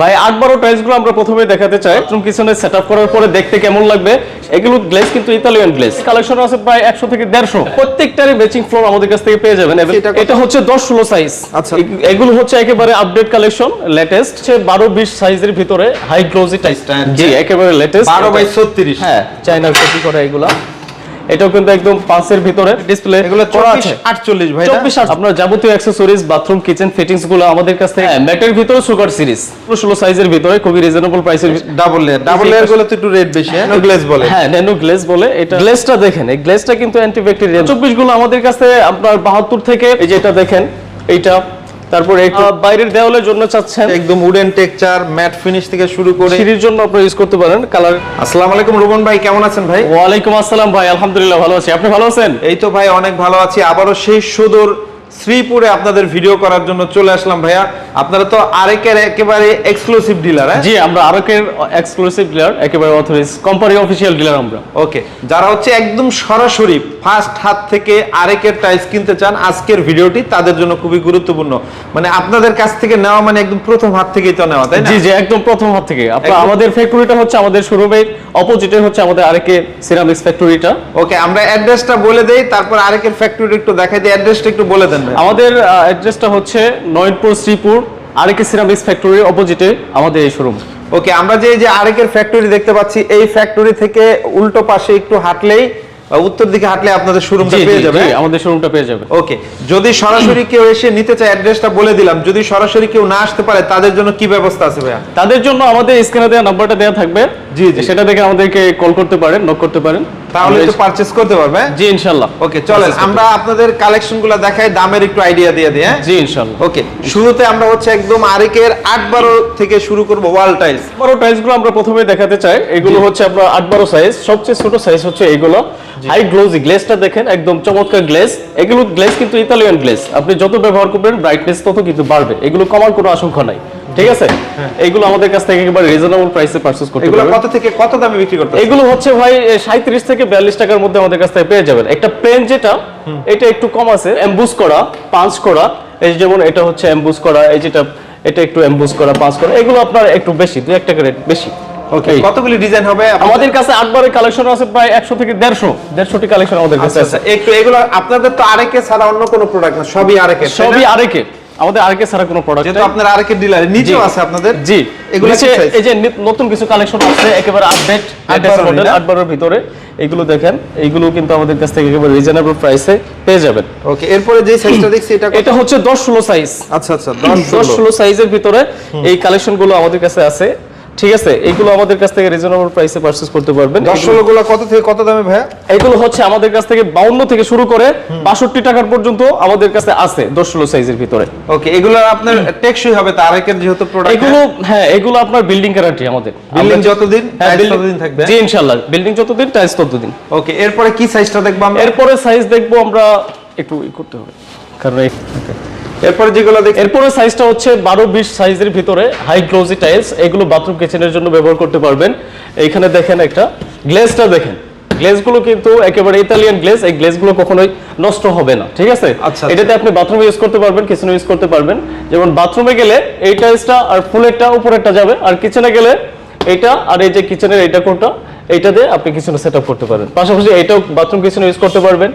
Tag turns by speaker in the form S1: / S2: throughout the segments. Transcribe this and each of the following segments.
S1: ভাই আট বারো টাইলসগুলো আমরা প্রথমে দেখাতে চাই। বাথরুম কিচেনে সেট আপ করার পরে দেখতে কেমন লাগবে? এগুলো গ্লেজ কিন্তু ইতালিয়ান গ্লেজ কালেকশন আছে প্রায় একশো থেকে দেড়শো। প্রত্যেকটারই ম্যাচিং ফ্লোর আমাদের কাছ থেকে পেয়ে যাবেন।
S2: এটা
S1: হচ্ছে দশ ষোলো সাইজ
S2: আচ্ছা।
S1: এগুলো হচ্ছে একেবারে আপডেট কালেকশন লেটেস্ট সে বারো বিশ সাইজের ভিতরে হাই গ্লোজি টাইস
S2: টা
S1: জি একেবারে লেটেস্ট
S2: বারো বাই ছত্রিশ।
S1: হ্যাঁ চাইনার কপি করা এগুলা। এটাও কিন্তু একদম পাঁচের ভিতরে। ডিসপ্লে
S2: এগুলো চব্বিশ আটচল্লিশ ভাই
S1: চব্বিশ আপনার যাবতীয় অ্যাক্সেসরিজ বাথরুম কিচেন ফিটিংসগুলো আমাদের কাছ থেকে। ম্যাটের ভিতরে সুগার সিরিজ ষোলো সাইজের ভিতরে খুবই রিজনেবল প্রাইসের
S2: ডাবল লেয়ার ডাবল লেয়ারগুলো তো একটু রেট বেশি হ্যাঁ গ্লেজ বলে।
S1: হ্যাঁ ন্যানো গ্লেজ বলে। এটা গ্লেজটা দেখেন এই গ্লেজটা কিন্তু অ্যান্টিব্যাকটেরিয়াল চব্বিশগুলো আমাদের কাছে আপনার বাহাত্তর থেকে এই যে এটা দেখেন এইটা তারপরে একটু বাইরের দেওয়ালের জন্য চাচ্ছেন।
S2: একদম উডেন টেক্সচার ম্যাট ফিনিশ থেকে শুরু করে
S1: সিঁড়ির জন্য আপনি ইউজ করতে পারেন। কালার
S2: আসসালামু আলাইকুম রুবন ভাই কেমন আছেন ভাই?
S1: ওয়ালাইকুম আসসালাম ভাই আলহামদুলিল্লাহ ভালো আছি। আপনি ভালো আছেন?
S2: এই তো ভাই অনেক ভালো আছি। আবারও সেই সুদূর শ্রীপুরে আপনাদের ভিডিও করার জন্য চলে আসলাম ভাইয়া। আপনারা তো আরেকের একেবারে এক্সক্লুসিভ ডিলার হ্যাঁ?
S1: জি আমরা আরকের এক্সক্লুসিভ ডিলার একেবারে অথরাইজ কোম্পানি অফিসিয়াল ডিলার আমরা।
S2: ওকে যারা হচ্ছে একদম সরাসরি ফার্স্ট হাত থেকে আরেকের টাইলস কিনতে চান আজকের ভিডিওটি তাদের জন্য খুবই গুরুত্বপূর্ণ। মানে আপনাদের কাছ থেকে নেওয়া মানে একদম প্রথম হাত থেকেই তো নেওয়া তাই না?
S1: জি জি একদম প্রথম হাত থেকে। আপনার আমাদের ফ্যাক্টরিটা হচ্ছে আমাদের শোরুমের অপোজিটে হচ্ছে আমাদের আরেকে সিরামিক্স ফ্যাক্টরিটা
S2: ওকে আমরা অ্যাড্রেসটা বলে দেই তারপর আরেকের ফ্যাক্টরি একটু দেখাই দিই অ্যাড্রেসটা একটু বলে দেন।
S1: আমাদের অ্যাড্রেসটা হচ্ছে নয়নপুর শ্রীপুর আরেকে সিরামিক্স ফ্যাক্টরির অপোজিটে আমাদের এই শোরুম
S2: ওকে আমরা যে এই যে আরেকের ফ্যাক্টরি দেখতে পাচ্ছি এই ফ্যাক্টরি থেকে উল্টো পাশে একটু হাঁটলেই উত্তর দিকে হাঁটলে আপনাদের শোরুমটা পেয়ে যাবে।
S1: আমাদের শোরুমটা পেয়ে যাবে।
S2: ওকে যদি সরাসরি কেউ এসে নিতে চায় অ্যাড্রেসটা বলে দিলাম যদি সরাসরি কেউ না আসতে পারে তাদের জন্য কি ব্যবস্থা আছে ভাইয়া?
S1: তাদের জন্য আমাদের স্ক্রিনে দেওয়া নাম্বারটা দেওয়া থাকবে।
S2: জি, জি।
S1: সেটা দেখে আমাদেরকে কল করতে পারেন নক করতে পারেন।
S2: তাহলে তো পারচেজ করতে পারবে?
S1: জি ইনশাল্লাহ।
S2: ওকে চলেন আমরা আপনাদের কালেকশনগুলো দেখাই দামের একটু আইডিয়া দিয়ে হ্যাঁ?
S1: জি ইনশাল্লাহ।
S2: ওকে শুরুতে আমরা হচ্ছে একদম আরেকের আট বারো থেকে শুরু করব ওয়াল টাইলস
S1: বড় টাইলসগুলো আমরা প্রথমে দেখাতে চাই। এগুলো হচ্ছে আপনার আট বারো সাইজ সবচেয়ে ছোট সাইজ হচ্ছে এগুলো। হাই গ্লোজি গ্লেজটা দেখেন একদম চমৎকার গ্লেজ এগুলো গ্লেজ কিন্তু ইতালিয়ান গ্লেজ আপনি যত ব্যবহার করবেন ব্রাইটনেস তত কিন্তু বাড়বে। এগুলো কমার কোনো আশঙ্কা নাই। ঠিক আছে? এগুলো আমাদের কাছ থেকে একেবারে রিজনেবল প্রাইসে পারচেজ করতে
S2: এগুলো কত থেকে কত দামে বিক্রি করতে
S1: এগুলো হচ্ছে ভাই সাঁত্রিশ থেকে বিয়াল্লিশ টাকার মধ্যে আমাদের কাছ থেকে পেয়ে যাবেন। একটা প্লেন যেটা এটা একটু কম আছে এমবুস করা পাঁচ করা। এই যেমন এটা হচ্ছে এমবুস করা এই যেটা এটা একটু এমবুস করা পাঁচ করা এগুলো আপনার একটু বেশি দুই এক টাকা রেট বেশি।
S2: ওকে কতগুলি ডিজাইন হবে?
S1: আমাদের কাছে আটবারের কালেকশন আছে প্রায় একশো থেকে দেড়শো দেড়শোটি কালেকশন আমাদের কাছে
S2: আচ্ছা
S1: আছে।
S2: আচ্ছা একটু এগুলো আপনাদের তো আরেকে ছাড়া অন্য কোনো প্রোডাক্ট না সবই আরেকে
S1: সবই আরেকে আমাদের আরকে ছাড়া কোনো প্রোডাক্ট
S2: যেহেতু আপনার আরকে ডিলার নিচেও আছে আপনাদের।
S1: জি।
S2: এগুলো
S1: এই যে নতুন কিছু কালেকশন আছে একেবারে আপডেট
S2: আট
S1: মডেল
S2: না?
S1: ভিতরে। এগুলো দেখেন এইগুলো কিন্তু আমাদের কাছ থেকে একেবারে রিজনেবল প্রাইসে পেয়ে যাবেন।
S2: ওকে এরপরে যে সাইজটা দেখছি এটা
S1: এটা হচ্ছে দশ ষোলো সাইজ
S2: আচ্ছা আচ্ছা 10
S1: দশ
S2: 16
S1: ষোলো সাইজের ভিতরে এই কালেকশনগুলো আমাদের কাছে আছে। ঠিক আছে এইগুলো আমাদের কাছ থেকে রিজনেবল প্রাইসে পারচেজ করতে পারবেন।
S2: 10 16 গুলো কত থেকে কত দামে ভাইয়া?
S1: এগুলো হচ্ছে আমাদের কাছ থেকে বাউন্ন থেকে শুরু করে বাষট্টি টাকার পর্যন্ত আমাদের কাছে আছে দশ ষোলো সাইজের ভিতরে।
S2: ওকে এগুলো আপনার টেকসই হবে তো আরেকের যেহেতু প্রোডাক্ট
S1: এগুলো হ্যাঁ এগুলো আপনার বিল্ডিং গ্যারান্টি আমাদের।
S2: বিল্ডিং যতদিন
S1: হ্যাঁ,
S2: ততদিন থাকবে।
S1: জি ইনশাল্লাহ বিল্ডিং যতদিন টাইলস ততদিন।
S2: ওকে এরপরে কি সাইজটা দেখব আমরা?
S1: এরপরে সাইজ দেখব আমরা একটু ই করতে হবে কারণ এই-
S2: এরপরে যেগুলো দেখি
S1: এরপরে সাইজটা হচ্ছে বারো বিশ সাইজের ভিতরে হাই গ্লোজি টাইলস এগুলো বাথরুম কিচেনের জন্য ব্যবহার করতে পারবেন। এইখানে দেখেন একটা গ্লেজটা দেখেন। গ্লেজগুলো কিন্তু একেবারে ইতালিয়ান গ্লেজ এই গ্লেজগুলো কখনোই নষ্ট হবে না ঠিক আছে?
S2: আচ্ছা,
S1: এটাতে আপনি বাথরুমে ইউজ করতে পারবেন কিচেনে ইউজ করতে পারবেন। যেমন বাথরুমে গেলে এই টাইলসটা আর ফুলেরটা উপরেরটা যাবে আর কিচেনে গেলে এটা আর এই যে কিচেনের এইটা কোনটা এইটা দিয়ে আপনি কিচেনে সেট করতে পারবেন পাশাপাশি এটাও বাথরুম কিচেনে ইউজ করতে পারবেন।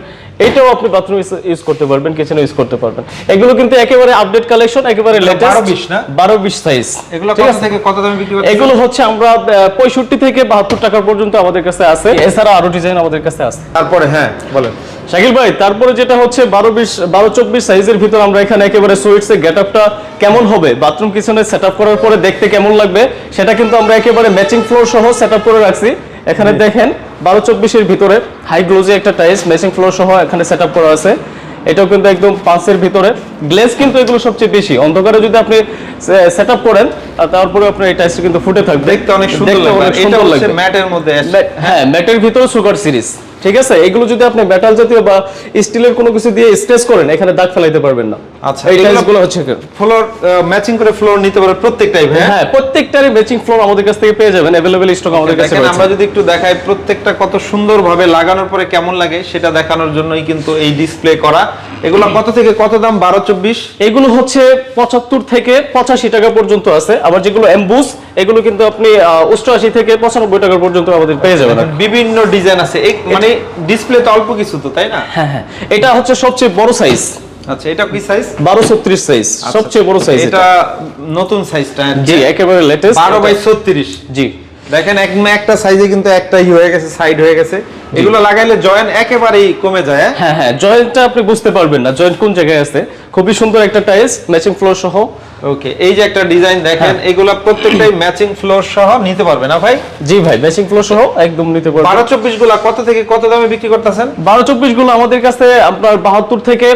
S1: এটাও আপনি বাথরুম ইউজ করতে পারবেন কিচেনে ইউজ করতে পারবেন। এগুলো কিন্তু একেবারে আপডেট কালেকশন একেবারে লেটেস্ট
S2: 12 20 না?
S1: বারো বিশ সাইজ
S2: এগুলো কত থেকে কত দামে বিক্রি করতে
S1: এগুলো হচ্ছে আমরা পঁয়ষট্টি থেকে বাহাত্তর টাকা পর্যন্ত আমাদের কাছে আছে। এছাড়া আরও ডিজাইন আমাদের কাছে আছে।
S2: তারপরে হ্যাঁ বলেন।
S1: শাকিল ভাই তারপরে যেটা হচ্ছে বারো বিশ বারো চব্বিশ সাইজের ভিতর আমরা এখানে একেবারে সুইটস এর গেট আপটা কেমন হবে? বাথরুম কিচেনে সেট করার পরে দেখতে কেমন লাগবে? সেটা কিন্তু আমরা একেবারে ম্যাচিং ফ্লোর সহ সেট করে রাখছি। এখানে দেখেন বারো চব্বিশের ভিতরে হাইগ্লোজি একটা টাইলস ম্যাচিং ফ্লোর সহ এখানে সেট করা আছে। এটাও কিন্তু একদম পাঁচের ভিতরে। গ্লেজ কিন্তু এগুলো সবচেয়ে বেশি। অন্ধকারে যদি আপনি সেট আপ করেন তারপরে আপনার এই টাইলস কিন্তু ফুটে থাকবে।
S2: দেখতে অনেক সুন্দর লাগবে। এটা হচ্ছে ম্যাটের মধ্যে।
S1: হ্যাঁ ম্যাটের ভিতরে সুগার সিরিজ। ঠিক আছে? এগুলো যদি আপনি মেটাল জাতীয় বা স্টিলের কোনো কিছু দিয়ে স্ট্রেস করেন এখানে দাগ ফেলাইতে পারবেন না।
S2: আচ্ছা,
S1: এই
S2: এগুলো-
S1: টাইলসগুলো হচ্ছে?
S2: ফ্লোর ম্যাচিং করে ফ্লোর নিতে পারে প্রত্যেকটাই ভাই
S1: হ্যাঁ প্রত্যেকটারই ম্যাচিং ফ্লোর আমাদের কাছ থেকে পেয়ে যাবেন। অ্যাভেলেবেল স্টক আমাদের কাছে রয়েছে।
S2: আমরা যদি একটু দেখাই প্রত্যেকটা কত সুন্দরভাবে লাগানোর পরে কেমন লাগে সেটা দেখানোর জন্যই কিন্তু এই ডিসপ্লে করা। এগুলো কত থেকে কত দাম? বারো চব্বিশ?
S1: এগুলো হচ্ছে পঁচাত্তর থেকে পঁচাশি টাকা পর্যন্ত আছে। আবার যেগুলো এমবুস এগুলো কিন্তু আপনি অষ্টআশি থেকে পঁচানব্বই টাকা পর্যন্ত আমাদের পেয়ে যাবেন।
S2: বিভিন্ন ডিজাইন আছে। মানে ডিসপ্লে তো অল্প কিছু তো তাই না?
S1: হ্যাঁ হ্যাঁ। এটা হচ্ছে সবচেয়ে বড় সাইজ
S2: আচ্ছা এটা কি সাইজ
S1: বারো ছত্রিশ সাইজ সবচেয়ে বড় সাইজ
S2: এটা নতুন সাইজটা
S1: জি একেবারে লেটেস্ট
S2: বারো বাই ছত্রিশ।
S1: জি।
S2: দেখেন এক একটা সাইজে কিন্তু একটাই হয়ে গেছে সাইড হয়ে গেছে। এগুলো লাগাইলে জয়েন একেবারেই কমে যায় হ্যাঁ?
S1: হ্যাঁ হ্যাঁ জয়েন্টটা আপনি বুঝতে পারবেন না জয়েন্ট কোন জায়গায় আছে? খুবই সুন্দর একটা টাইলস ম্যাচিং ফ্লোর সহ।
S2: ওকে এই যে একটা ডিজাইন দেখেন
S1: হ্যাঁ।
S2: এগুলা প্রত্যেকটাই ম্যাচিং ফ্লোর সহ নিতে পারবে না ভাই?
S1: জি ভাই ম্যাচিং ফ্লোর সহ একদম নিতে পারবেন।
S2: বারো চব্বিশগুলা কত থেকে কত দামে বিক্রি করতেছেন?
S1: বারো চব্বিশগুলো আমাদের কাছে আপনার বাহাত্তর থেকে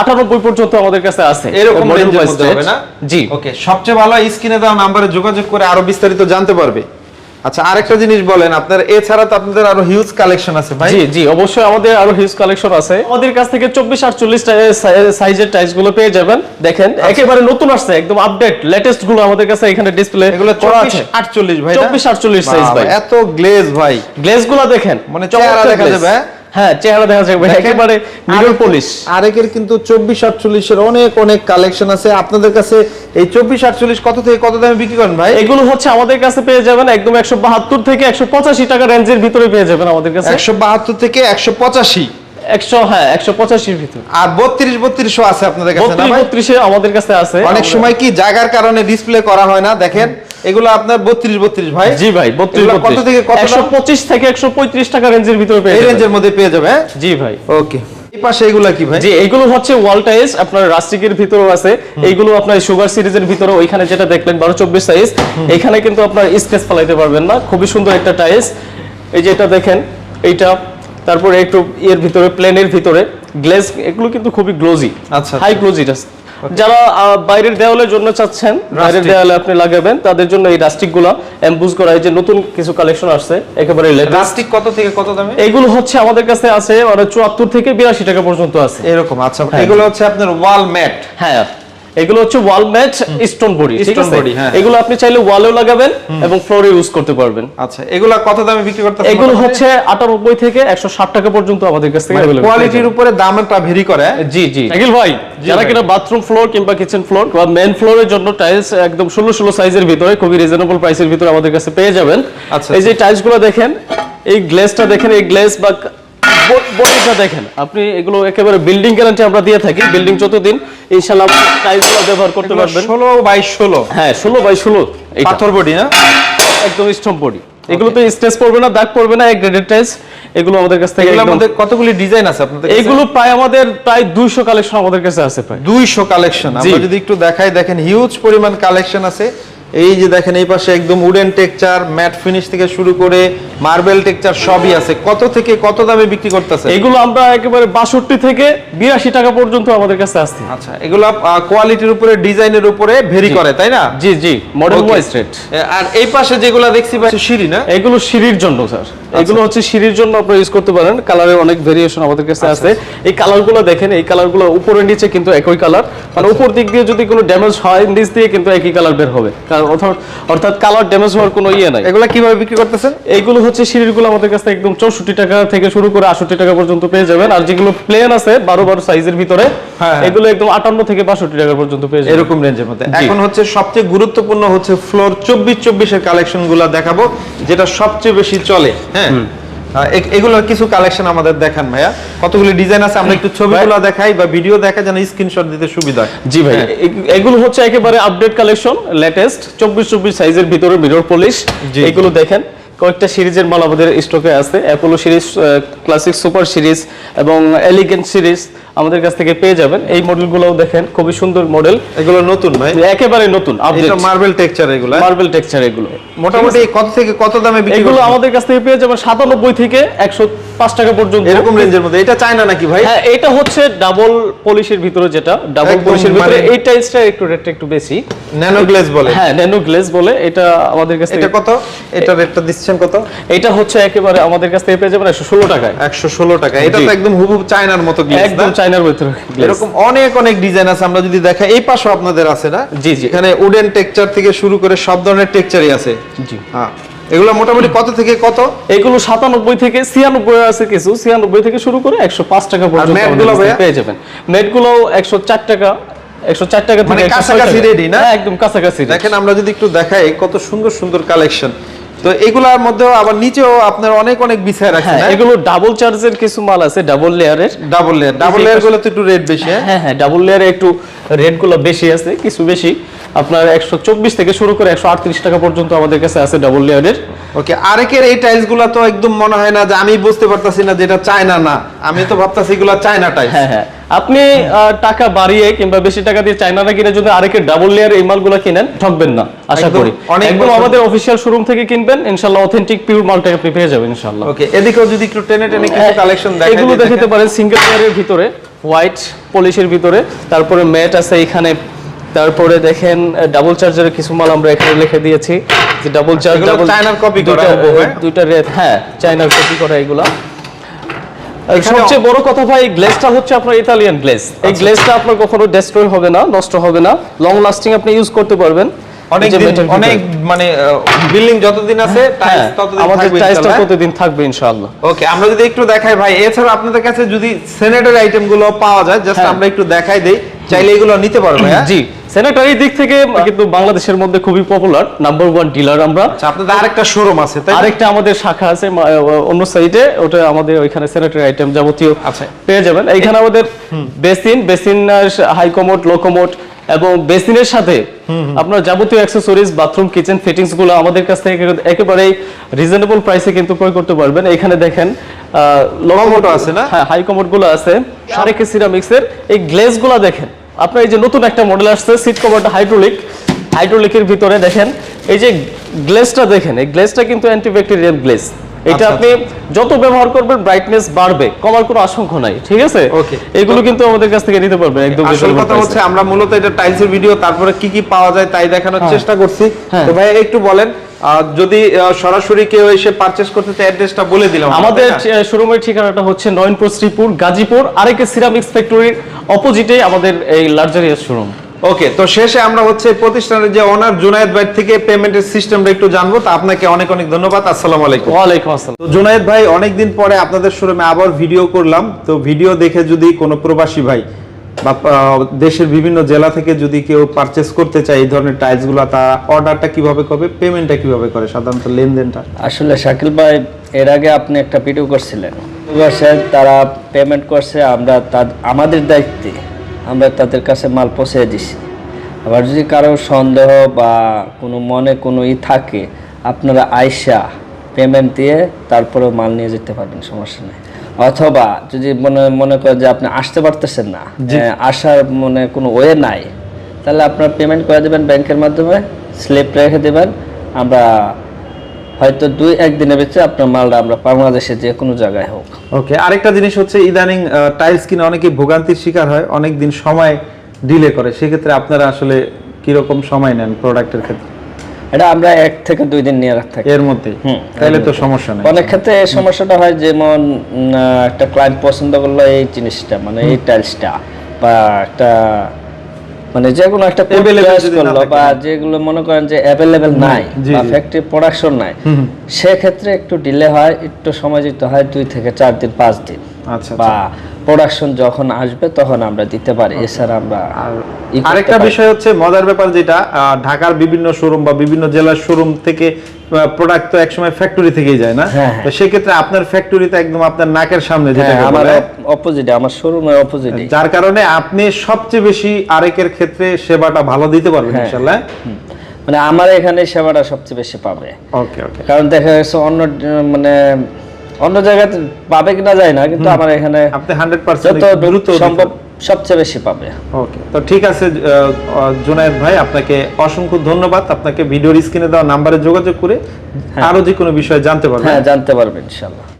S1: আটানব্বই পর্যন্ত আমাদের কাছে আছে।
S2: এরকম
S1: Model
S2: রেঞ্জের মধ্যে হবে না?
S1: জি।
S2: ওকে সবচেয়ে ভালো স্ক্রিনে দেওয়া নাম্বারে যোগাযোগ করে আরও বিস্তারিত জানতে পারবে। আচ্ছা আরেকটা জিনিস বলেন আপনার এছাড়া তো আপনাদের আরও হিউজ কালেকশন আছে ভাই।
S1: জি জি অবশ্যই আমাদের আরও হিউজ কালেকশন আছে। আমাদের কাছ থেকে চব্বিশ আটচল্লিশ সাইজের টাইলসগুলো পেয়ে যাবেন। দেখেন
S2: আচ্ছা।
S1: একেবারে নতুন আসছে একদম আপডেট লেটেস্টগুলো আমাদের কাছে এখানে ডিসপ্লে
S2: এগুলো
S1: করা
S2: চব্বিশ
S1: আছে
S2: আটচল্লিশ ভাই
S1: 24 48 সাইজ ভাই।
S2: এত গ্লেজ ভাই।
S1: গ্লেজগুলো দেখেন
S2: মানে চেহারা দেখা। যাবে, হ্যাঁ?
S1: চেহারা দেখা যাবে একেবারে মিরর পলিশ
S2: আরেকের কিন্তু চব্বিশ আটচল্লিশের অনেক অনেক কালেকশন আছে। আপনাদের কাছে এই চব্বিশ আটচল্লিশ কত থেকে কত দামে বিক্রি করেন ভাই?
S1: এগুলো হচ্ছে আমাদের কাছে পেয়ে যাবেন একদম একশো বাহাত্তর থেকে একশো পঁচাশি টাকা রেঞ্জের ভিতরে পেয়ে যাবেন আমাদের কাছে।
S2: একশো বাহাত্তর থেকে একশো পঁচাশি।
S1: একশো হ্যাঁ একশো পঁচাশির ভিতরে।
S2: আর বত্রিশ বত্রিশও আছে আপনাদের কাছে না
S1: বত্রিশ
S2: ভাই?
S1: বত্রিশে আমাদের কাছে আছে।
S2: অনেক সময় কি জায়গার কারণে ডিসপ্লে করা হয় না? দেখেন এগুলো আপনার বত্রিশ বত্রিশ ভাই।
S1: জি ভাই বত্রিশ
S2: কত থেকে
S1: একশো পঁচিশ থেকে একশো পঁয়ত্রিশ টাকা রেঞ্জের ভিতরে
S2: এই রেঞ্জের মধ্যে পেয়ে যাবে হ্যাঁ?
S1: জি ভাই।
S2: ওকে। পাশে এগুলা কি ভাই?
S1: জি এগুলো হচ্ছে ওয়াল টাইলস আপনার রাস্টিকের ভিতরেও আছে। এইগুলো আপনার সুগার সিরিজের ভিতরে ওইখানে যেটা দেখলেন বারো চব্বিশ সাইজ এখানে কিন্তু আপনার স্কেচ ফেলাইতে পারবেন না। খুবই সুন্দর একটা টাইলস এই যে এটা দেখেন এইটা তারপরে একটু এর ভিতরে প্লেনের ভিতরে গ্লেজ এগুলো কিন্তু খুবই গ্লোজি
S2: আচ্ছা,
S1: হাই গ্লোজি যারা বাইরের দেওয়ালের জন্য চাচ্ছেন বাইরের দেওয়ালে আপনি লাগাবেন তাদের জন্য এই রাস্টিকগুলা এমবুজ করা এই যে নতুন কিছু কালেকশন আসছে একেবারে
S2: প্লাস্টিক কত থেকে কত দামে?
S1: এগুলো হচ্ছে আমাদের কাছে আছে মানে চুয়াত্তর থেকে বিরাশি টাকা পর্যন্ত আছে।
S2: এরকম আচ্ছা
S1: হ্যাঁ।
S2: এগুলো হচ্ছে আপনার ওয়াল ম্যাট
S1: হ্যাঁ। এগুলো হচ্ছে ওয়াল ম্যাট স্টোন বডি ঠিক
S2: Stone
S1: আছে?
S2: হ্যাঁ।
S1: এগুলো আপনি চাইলে ওয়ালেও লাগাবেন এবং ফ্লোরে ইউজ করতে পারবেন।
S2: আচ্ছা এগুলা কত দামে বিক্রি করতে পারবেন
S1: এগুলো হচ্ছে আটানব্বই থেকে একশো ষাট টাকা পর্যন্ত আমাদের কাছ থেকে available
S2: কোয়ালিটির উপরে দামটা ভেরি করে। হ্যাঁ?
S1: জি জি। শাকিল ভাই যারা কিনা বাথরুম ফ্লোর কিংবা কিচেন ফ্লোর বা মেন ফ্লোরের জন্য টাইলস একদম ষোলো ষোলো সাইজের ভিতরে খুবই রিজনেবল প্রাইসের ভিতরে আমাদের কাছে পেয়ে যাবেন।
S2: আচ্ছা,
S1: এই যে টাইলসগুলো দেখেন এই গ্লেসটা দেখেন এই গ্লেস বা বডিটা দেখেন আপনি এগুলো একেবারে বিল্ডিং গ্যারান্টি আমরা দিয়ে থাকি বিল্ডিং যতদিন ইনশাআল্লাহ টাইলসগুলো ব্যবহার করতে পারবেন।
S2: ষোলো বাই ষোলো।
S1: হ্যাঁ ষোলো বাই ষোলো এইটা।
S2: পাথর বডি না?
S1: একদম স্টম্প বডি এগুলো তো স্টেজ পড়বে না দাগ পড়বে না এক গ্রেডেড টাইলস এগুলো আমাদের কাছ থেকে
S2: মধ্যে কতগুলি ডিজাইন আছে আপনাদের
S1: এগুলো প্রায় আমাদের প্রায় দুইশো কালেকশন আমাদের কাছে আছে প্রায়।
S2: দুইশো কালেকশন
S1: জি।
S2: আমরা যদি একটু দেখাই দেখেন হিউজ পরিমাণ কালেকশন আছে। এই যে দেখেন এই পাশে একদম উডেন টেক্সচার ম্যাট ফিনিশ থেকে শুরু করে মার্বেল টেক্সচার সবই আছে। কত থেকে কত দামে বিক্রি করতেছে?
S1: এগুলো আমরা একেবারে বাষট্টি থেকে বিরাশি টাকা পর্যন্ত আমাদের কাছে আসছে।
S2: আচ্ছা এগুলো কোয়ালিটির উপরে ডিজাইনের উপরে ভেরি করে তাই না?
S1: জি জি মডেল ওয়াইজ রেট
S2: আর এই পাশে যেগুলো দেখছি ভাই সিঁড়ি না?
S1: এগুলো সিঁড়ির জন্য স্যার।
S2: আচ্ছা।
S1: এগুলো হচ্ছে সিঁড়ির জন্য আপনি ইউজ করতে পারেন। কালারের অনেক ভেরিয়েশন আমাদের কাছে
S2: আচ্ছা,
S1: আছে এই কালারগুলো দেখেন এই কালারগুলো উপরে নিচে কিন্তু একই কালার মানে
S2: আচ্ছা।
S1: উপর দিক দিয়ে যদি কোনো ড্যামেজ হয় নিচ দিয়ে কিন্তু একই কালার বের হবে। অর্থাৎ- কালার ড্যামেজ হওয়ার কোনো ইয়ে নাই।
S2: এগুলো কীভাবে বিক্রি করতেছেন?
S1: এইগুলো হচ্ছে আমাদের কাছে একদম চৌষট্টি টাকা থেকে শুরু করে আষট্টি টাকা পর্যন্ত পেয়ে যাবেন। আর যেগুলো প্লেন আছে বারো বারো সাইজের ভিতরে
S2: হ্যাঁ।
S1: এগুলো একদম আটান্ন থেকে বাষট্টি টাকা পর্যন্ত পেয়ে যাবেন।
S2: এরকম রেঞ্জের মধ্যে। এখন হচ্ছে সবচেয়ে গুরুত্বপূর্ণ হচ্ছে ফ্লোর চব্বিশ চব্বিশের কালেকশনগুলা দেখাবো যেটা সবচেয়ে বেশি চলে হ্যাঁ? এগুলোর কিছু কালেকশন আমাদের দেখান ভাইয়া কতগুলি ডিজাইন আছে আমরা একটু ছবিগুলো দেখাই বা ভিডিও দেখা যেন স্ক্রিনশট দিতে সুবিধা
S1: জি ভাই
S2: হ্যাঁ।
S1: এগুলো হচ্ছে একেবারে আপডেট কালেকশন লেটেস্ট চব্বিশ চব্বিশ সাইজের ভিতরে মিরর পলিশ। এগুলো দেখেন কয়েকটা সিরিজের মাল আমাদের স্টকে আছে। Apollo series classic super series এবং এলিগেন্ট সিরিজ আমাদের কাছ থেকে পেয়ে যাবেন। এই মডেলগুলোও দেখেন খুবই সুন্দর মডেল।
S2: এগুলো নতুন ভাই?
S1: একেবারে নতুন আপডেট
S2: এটা মার্বেল টেক্সচার এগুলো
S1: মার্বেল টেক্সচার এগুলো।
S2: মোটামুটি কত থেকে কত দামে বিক্রি
S1: এগুলো আমাদের কাছ থেকে পেয়ে যাবেন সাতানব্বই থেকে একশো পাঁচ টাকা পর্যন্ত।
S2: এরকম রেঞ্জের মধ্যে। এটা চায়না নাকি ভাই?
S1: হ্যাঁ এটা হচ্ছে ডাবল পলিশের ভিতরে যেটা। ডাবল পলিশের ভিতরে।
S2: মানে-
S1: এই টাইলসটা একটু রেটটা একটু বেশি।
S2: ন্যানো গ্লেজ বলে।
S1: হ্যাঁ ন্যানো গ্লেজ বলে। এটা আমাদের কাছে
S2: এটা কত? এটা রেটটা দিচ্ছেন দিচ্ছেন কত?
S1: এটা হচ্ছে একেবারে আমাদের কাছ থেকে পেয়ে যাবেন একশো ষোলো টাকায়।
S2: একশো ষোলো টাকা এটা তো একদম হুবহু চায়নার মতো
S1: একদম
S2: না?
S1: চাইনার ভিতরে
S2: এরকম অনেক অনেক ডিজাইন আছে আমরা যদি দেখাই এই পাশে আপনাদের আছে না?
S1: জি, জি।
S2: এখানে উডেন টেক্সচার থেকে শুরু করে সব ধরনের টেক্সচারই আছে।
S1: জি।
S2: হ্যাঁ। এগুলো মোটামুটি কত থেকে কত?
S1: এগুলো সাতানব্বই থেকে ছিয়ানব্বই আছে কিছু ছিয়ানব্বই থেকে শুরু করে একশো পাঁচ টাকা পর্যন্ত? পেয়ে যাবেন। একশো চার টাকা একশো চার টাকা থেকে
S2: মানে
S1: 106
S2: কাছাকাছি ready না?
S1: হ্যাঁ, একদম কাছাকাছি
S2: দেখেন আমরা যদি একটু দেখাই কত সুন্দর সুন্দর কালেকশন তো এগুলার মধ্যেও আবার নিচেও আপনার অনেক অনেক বিছায় রাখছেন
S1: হ্যাঁ এগুলো ডাবল চার্জের কিছু মাল আছে ডাবল লেয়ারের
S2: ডাবল লেয়ার ডাবল লেয়ারগুলো তো একটু রেট বেশি হ্যাঁ?
S1: হ্যাঁ হ্যাঁ ডাবল লেয়ারে একটু রেটগুলো বেশি আছে কিছু বেশি। আপনার একশো চব্বিশ থেকে শুরু করে একশো আটত্রিশ টাকা পর্যন্ত আমাদের কাছে আছে ডাবল লেয়ারের
S2: ওকে আরেকের এই টাইলসগুলো তো একদম মনে হয় না যে আমি বুঝতে পারতাছি না যেটা চায়না না। আমি তো ভাবতাছি এগুলা চায়না টাইলস
S1: হ্যাঁ হ্যাঁ। আপনি টাকা বাড়িয়ে কিংবা বেশি টাকা দিয়ে চায়না না কিনে যদি আরেকের ডাবল লেয়ার এই মালগুলো কিনেন ঠকবেন না আশা করি। একদম আমাদের অফিসিয়াল শোরুম থেকে কিনবেন ইনশাআল্লাহ অথেন্টিক পিওর মালটা আপনি পেয়ে যাবেন ইনশাআল্লাহ।
S2: ওকে এদিকেও যদি একটু টেনে টেনে কিছু কালেকশন দেখাই
S1: এগুলো দেখাতে পারেন সিঙ্গেল লেয়ারের ভিতরে হোয়াইট পলিশের ভিতরে তারপরে ম্যাট আছে এখানে তারপরে দেখেন ডাবল চার্জারের কিছু মাল আমরা এখানে লিখে দিয়েছি। যে ডাবল চার্জ ডাবল
S2: চায়নার copy করা
S1: দুইটা
S2: হ্যাঁ?
S1: রেট হ্যাঁ চায়নার কপি করা এগুলা। সবচেয়ে বড় কথা ভাই গ্লেজটা হচ্ছে আপনার ইতালিয়ান গ্লেজ এই গ্লেজটা আপনার কখনো ডেস্ট্রয় হবে না নষ্ট হবে না। লং লাস্টিং আপনি ইউজ করতে পারবেন।
S2: অনেক অনেক মানে বিল্ডিং যতদিন আছে
S1: হ্যাঁ
S2: ততদিন
S1: আমাদের
S2: থাকবে
S1: প্রতিদিন থাকবে ইনশাআল্লাহ।
S2: ওকে আমরা যদি একটু দেখাই ভাই এছাড়া আপনাদের কাছে যদি স্যানিটারি আইটেমগুলো পাওয়া যায় জাস্ট
S1: হ্যাঁ।
S2: আমরা একটু দেখাই দেই। চাইলে এগুলো নিতে পারবে হ্যাঁ?
S1: জি স্যানিটারি দিক থেকে কিন্তু বাংলাদেশের মধ্যে খুবই পপুলার নাম্বার ওয়ান ডিলার আমরা।
S2: আচ্ছা আপনাদের আরেকটা শোরুম আছে তাই?
S1: আরেকটা আমাদের শাখা আছে অন্য সাইডে ওটা আমাদের ওইখানে স্যানিটারি আইটেম যাবতীয়
S2: আছে
S1: পেয়ে যাবেন। এইখানে আমাদের basin basin high commode low commode এবং বেসিনের সাথে আপনার যাবতীয় অ্যাক্সেসরিজ বাথরুম কিচেন ফিটিংসগুলো আমাদের কাছ থেকে একেবারেই রিজনেবল প্রাইসে কিন্তু ক্রয় করতে পারবেন। এখানে দেখেন
S2: Commode আছে না?
S1: হ্যাঁ হাই কমোডগুলো আছে সারেকে সিরামিক্স এর এই গ্লেজগুলো দেখেন আপনার এই যে নতুন একটা মডেল আসছে সিট কভারটা হাইড্রোলিক হাইড্রোলিকের ভিতরে দেখেন এই যে গ্লেজটা দেখেন এই গ্লেজটা কিন্তু অ্যান্টিব্যাকটেরিয়াল গ্লেজ এটা
S2: আচ্ছা,
S1: আপনি যত ব্যবহার করবেন ব্রাইটনেস বাড়বে। কমার কোনো আশঙ্কা নাই ঠিক আছে. এগুলো কিন্তু আমাদের কাছ থেকে নিতে পারবেন একদম
S2: আসল কথা হচ্ছে আমরা মূলত এটা টাইলসের ভিডিও তারপরে কি কি পাওয়া যায় তাই দেখানোর চেষ্টা করছি।
S1: হ্যাঁ।
S2: তো ভাই একটু বলেন যদি সরাসরি কেউ এসে পারচেজ করতে চায় অ্যাড্রেসটা বলে দিলাম
S1: আমাদের শোরুমের ঠিকানাটা হচ্ছে নয়নপুর শ্রীপুর গাজীপুর আরেকে সিরামিক্স ফ্যাক্টরির অপোজিটে আমাদের এই লার্জারিয়াস শোরুম
S2: ওকে তো শেষে আমরা হচ্ছে প্রতিষ্ঠানের যে ওনার জুনায়েদ ভাই থেকে পেমেন্টের সিস্টেমটা একটু জানব। তো আপনাকে অনেক অনেক ধন্যবাদ। আসসালামু আলাইকুম।
S1: ওয়ালাইকুম আসসালাম।
S2: তো জুনায়েদ ভাই অনেকদিন পরে আপনাদের শোরুমে আবার ভিডিও করলাম। তো ভিডিও দেখে যদি কোনো প্রবাসী ভাই বা দেশের বিভিন্ন জেলা থেকে যদি কেউ পারচেস করতে চায় এই ধরনের টাইলসগুলো তা অর্ডারটা কীভাবে করবে পেমেন্টটা কীভাবে করে সাধারণত লেনদেনটা?
S3: আসলে শাকিল ভাই এর আগে আপনি একটা ভিডিও করছিলেন। তারা পেমেন্ট করছে আমরা আমাদের দায়িত্বে। আমরা তাদের কাছে মাল পৌঁছে দিছি। আবার যদি কারও সন্দেহ বা কোনো মনে কোনো ই থাকে আপনারা আইসা পেমেন্ট দিয়ে তারপরেও মাল নিয়ে যেতে পারবেন সমস্যা নেই। অথবা যদি মনে মনে করেন যে আপনি আসতে পারতেছেন না হ্যাঁ, আসার মনে কোনো ওয়ে নাই তাহলে আপনার পেমেন্ট করে দেবেন ব্যাংকের মাধ্যমে স্লিপ রেখে দেবেন আমরা হয়তো দুই একদিনের ভিতরে আপনার মালটা আমরা বাংলাদেশে যে কোনো জায়গায় হোক।
S2: ওকে আরেকটা জিনিস হচ্ছে ইদানিং টাইলস কিনে অনেকে ভোগান্তির শিকার হয় অনেক দিন সময় ডিলে করে। সেক্ষেত্রে আপনারা আসলে কীরকম সময় নেন প্রোডাক্টের ক্ষেত্রে?
S3: এটা আমরা এক থেকে দুই দিন নিয়ে রাখ থাকি।
S2: এর মধ্যে
S3: হুম,
S2: তাহলে তো সমস্যা নেই।
S3: অনেক ক্ষেত্রে এই সমস্যাটা হয় যেমন একটা ক্লায়েন্ট পছন্দ করল এই জিনিসটা মানে এই টাইলসটা বা একটা মানে যে কোনো একটা করল বা যেগুলো মনে করেন যে অ্যাভেলেবেল নাই বা ফ্যাক্টরি প্রোডাকশন নাই সেক্ষেত্রে একটু ডিলে হয় একটু সময় দিতে হয় দুই থেকে চার দিন পাঁচ দিন।
S2: আচ্ছা
S3: বা প্রোডাকশন যখন আসবে তখন আমরা দিতে পারি। এছাড়া আমরা
S2: আরেকটা বিষয় হচ্ছে মজার ব্যাপার যেটা ঢাকার বিভিন্ন শোরুম বা বিভিন্ন জেলার শোরুম থেকে প্রোডাক্ট তো একসময় ফ্যাক্টরি থেকেই যায় না?
S3: হ্যাঁ,
S2: তো সেক্ষেত্রে আপনার ফ্যাক্টরিতে একদম আপনার নাকের সামনে যেটা
S3: হ্যাঁ আমার অপোজিটে আমার শোরুমের অপোজিটে
S2: যার কারণে আপনি সবচেয়ে বেশি আরেকের ক্ষেত্রে সেবাটা ভালো দিতে পারবেন
S3: হ্যাঁ।
S2: ইনশাল্লাহ।
S3: মানে আমার এখানে সেবাটা সবচেয়ে বেশি পাবে।
S2: ওকে ওকে
S3: কারণ দেখা গেছে অন্য মানে অন্য জায়গাতে পাবে কিনা যায় না কিন্তু আমার এখানে
S2: আপনি হান্ড্রেড পার্সেন্ট
S3: যত
S2: দ্রুত
S3: সম্ভব সবচেয়ে বেশি পাবে।
S2: ওকে তো ঠিক আছে জুনায়েদ ভাই আপনাকে অসংখ্য ধন্যবাদ। আপনাকে ভিডিওর স্ক্রিনে দেওয়া নাম্বারে যোগাযোগ করে আরও যে কোনো বিষয়ে জানতে পারবেন।
S3: হ্যাঁ জানতে পারবেন ইনশাল্লাহ